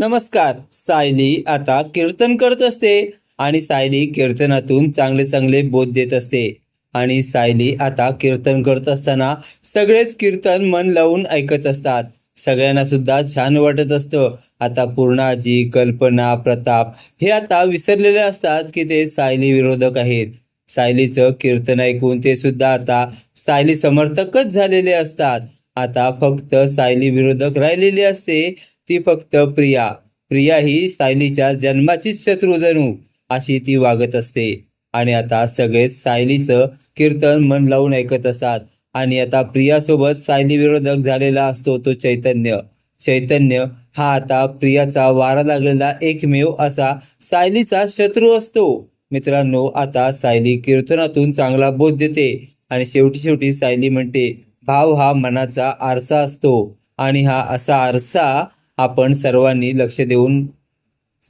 नमस्कार सायली आता कीर्तन करत असते आणि सायली कीर्तनातून चांगले चांगले बोध देत असते. आणि सायली आता कीर्तन करत असताना सगळेच कीर्तन मन लावून ऐकत असतात. सगळ्यांना सुद्धा छान वाटत असतं. आता पूर्णाजी कल्पना प्रताप हे आता विसरलेले असतात की ते सायली विरोधक आहेत. सायलीचं कीर्तन ऐकून ते सुद्धा आता सायली समर्थकच झालेले असतात. आता फक्त सायली विरोधक राहिलेली असते. ती फक्त प्रिया. प्रिया ही सायलीच्या जन्माचीच शत्रू जणू अशी ती वागत असते. आणि आता सगळेच सायलीचं कीर्तन मन लावून ऐकत असतात. आणि आता प्रियासोबत सायली विरोधक झालेला असतो तो चैतन्य. चैतन्य हा आता प्रियाचा वारा लागलेला एकमेव असा सायलीचा शत्रू असतो. मित्रांनो आता सायली कीर्तनातून चांगला बोध देते. आणि शेवटी शेवटी सायली म्हणते भाव हा मनाचा आरसा असतो. आणि हा असा आरसा आपण सर्वांनी लक्ष देऊन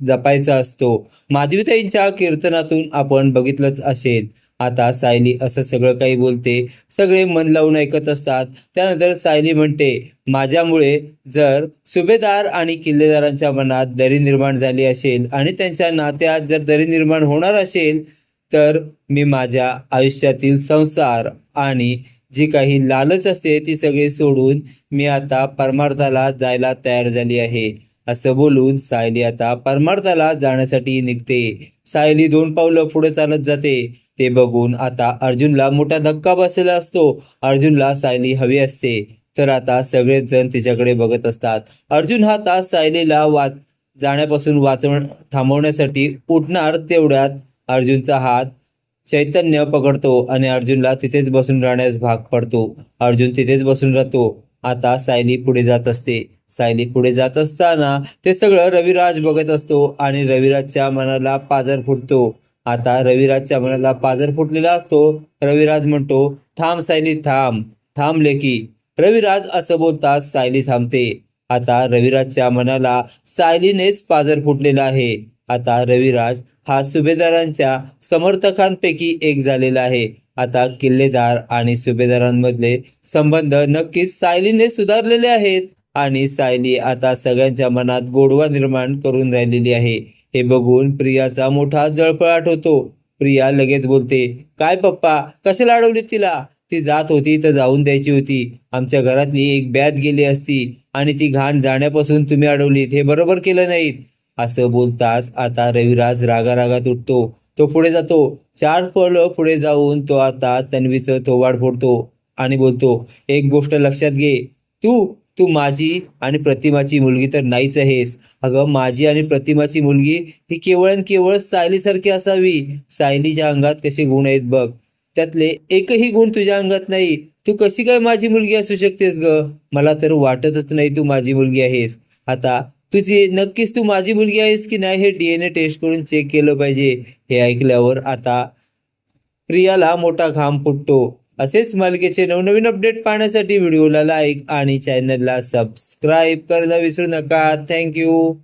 जपायचा असतो. माधवीताईंच्या कीर्तनातून आपण बघितलंच असेल. आता सायली असं सगळं काही बोलते. सगळे मन लावून ऐकत असतात. त्यानंतर सायली म्हणते माझ्यामुळे जर सुभेदार आणि किल्लेदारांच्या मनात दरी निर्माण झाली असेल आणि त्यांच्या नात्यात जर दरी निर्माण होणार असेल तर मी माझ्या आयुष्यातील संसार आणि जी काही लालच असते ती सगळी सोडून मी आता परमार्थाला जायला तयार झाली आहे. असं बोलून सायली आता परमार्थाला जाण्यासाठी निघते. सायली दोन पावलं पुढे चालत जाते. ते बघून आता अर्जुनला मोठा धक्का बसलेला असतो. अर्जुनला सायली हवी असते. तर आता सगळेच जण तिच्याकडे बघत असतात. अर्जुन हा तास सायलीला वा जाण्यापासून वाचव थांबवण्यासाठी उठणार तेवढ्यात अर्जुनचा हात चैतन्य पकडतो आणि अर्जुनला तिथेच बसून राहण्यास भाग पडतो. अर्जुन तिथेच बसून राहतो. आता सायली पुढे जात असते. सायली पुढे जात असताना ते सगळं रविराज बघत असतो आणि रविराजच्या मनाला पाजर फुटतो. आता रविराजच्या मनाला पाजर फुटलेला असतो. रविराज म्हणतो थांब सायली थांब. थांब लेकी रविराज असं बोलतात सायली थांबते. आता रविराजच्या मनाला सायलीनेच पाजर फुटलेला आहे. आता रविराज हा सुभेदारांच्या समर्थकांपैकी एक झालेला आहे. आता किल्लेदार आणि सुभेदारांमधले संबंध नक्कीच सायलीने सुधारलेले आहेत आणि सायली आता सगळ्यांच्या मनात गोडवा निर्माण करून राहिलेली आहे. हे बघून प्रियाचा मोठा जळपळाट होतो. प्रिया लगेच बोलते काय पप्पा कशाला अडवली तिला? ती जात होती तर जाऊन द्यायची होती. आमच्या घरातली एक बॅद गेली असती आणि ती घाण जाण्यापासून तुम्ही अडवलीत हे बरोबर केलं नाहीत. असं बोलताच आता रविराज रागारागात उठतो. तो पुढे जातो. चार फळं पुढे जाऊन तो आता तन्वीचं थोवाड फोडतो आणि बोलतो एक गोष्ट लक्षात घे. तू तू माझी आणि प्रतिमाची मुलगी तर नाहीच आहेस. अगं माझी आणि प्रतिमाची मुलगी ही केवळ आणि केवळ सायलीसारखी असावी. सायलीच्या अंगात कसे गुण आहेत बघ. त्यातले एकही गुण तुझ्या अंगात नाही. तू कशी काय माझी मुलगी असू शकतेस ग? मला तर वाटतच नाही तू माझी मुलगी आहेस. आता तुझी नक्कीच तू माझी मुलगी आहेस की नाही हे डीएनए टेस्ट करून चेक केलं पाहिजे. हे ऐकल्यावर आता प्रियाला मोठा घाम फुटतो. असेच मालिकेचे नवनवीन अपडेट पाहण्यासाठी व्हिडिओला लाईक आणि चॅनलला सबस्क्राईब करायला विसरू नका. थँक्यू